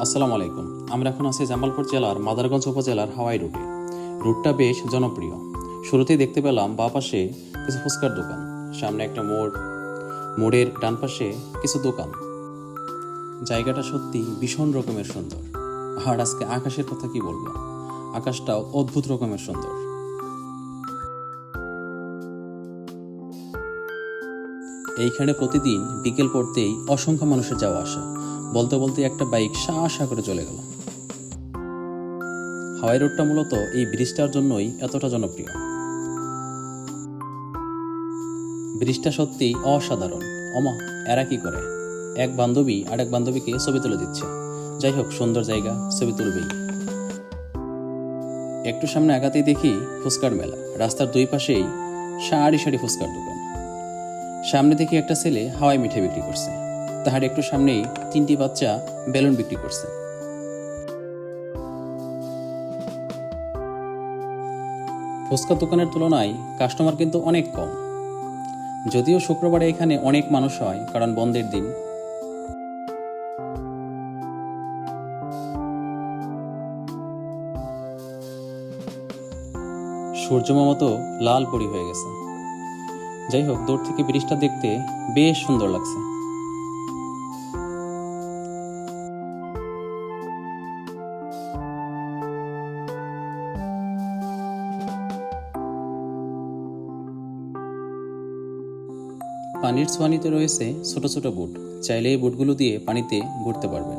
আসসালামু আলাইকুম। আমরা এখন আছি জামালপুর জেলার মাদারগঞ্জ উপজেলার হাওয়াই রুটে। রুটটা বেশ জনপ্রিয়। শুরুতেই দেখতে পেলাম বা পাশে কিছু ফুচকার দোকান, সামনে একটা মোড়। মোড়ের ডান পাশে কিছু দোকান। জায়গাটা সত্যি ভীষণ রকমের সুন্দর। আর আজকে আকাশের কথা কি বলব? আকাশটাও অদ্ভুত রকমের সুন্দর। এইখানে প্রতিদিন বিকেল পড়তেই অসংখ্য মানুষের যাওয়া আসা। বলতে বলতে একটা বাইক সা সা করে চলে গেল। হাওয়াই রোডটা মূলত এই ব্রিজটার জন্যই এতটা জনপ্রিয়। ব্রিজটা সত্যি অসাধারণ। অমা এরা কি করে? এক বান্ধবী আর এক বান্ধবীকে ছবি তুলে দিচ্ছে। যাই হোক, সুন্দর জায়গা, ছবি তুলবেই। একটু সামনে আগাতেই দেখি ফুচকার মেলা। রাস্তার দুই পাশেই সারি সারি ফুচকার দোকান। সামনে দেখি একটা ছেলে হাওয়াই মিঠাই বিক্রি করছে। তাহার একটু সামনেই তিনটি বাচ্চা বেলুন বিক্রি করছে। ফুচকা দোকানের তুলনায় কাস্টমার কিন্তু অনেক কম। যদিও শুক্রবারে এখানে অনেক মানুষ হয়, কারণ বন্ধের দিন। সূর্যমামা তো লাল পরি হয়ে গেছে। যাই হোক, দূর থেকে ব্রিজটা দেখতে বেশ সুন্দর লাগছে। পানির ছোয়ানিতে রয়েছে ছোট ছোট বুট। চাইলে এই বুটগুলো দিয়ে পানিতে ঘুরতে পারবেন।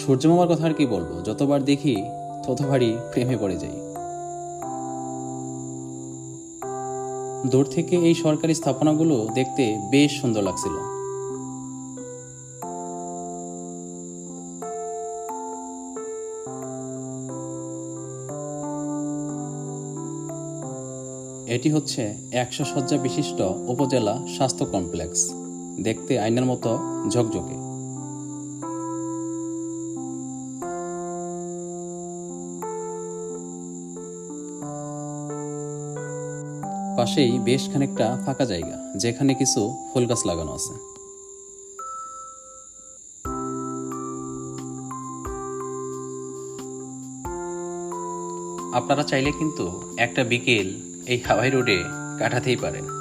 সূর্য মামার কথা আর কি বলব? যতবার দেখি, ততবারই প্রেমে পড়ে যাই। দূর থেকে এই সরকারি স্থাপনাগুলো দেখতে বেশ সুন্দর লাগছিল। এটি হচ্ছে একশো শয্যা বিশিষ্ট উপজেলা স্বাস্থ্য কমপ্লেক্স। দেখতে আইনের মতো ঝকঝকে। পাশেই বেশ খানিকটা ফাঁকা জায়গা, যেখানে কিছু ফুল গাছ লাগানো আছে। আপনারা চাইলে কিন্তু একটা বিকেল এই হাওয়াই রোডে কাটাতেই পারেন।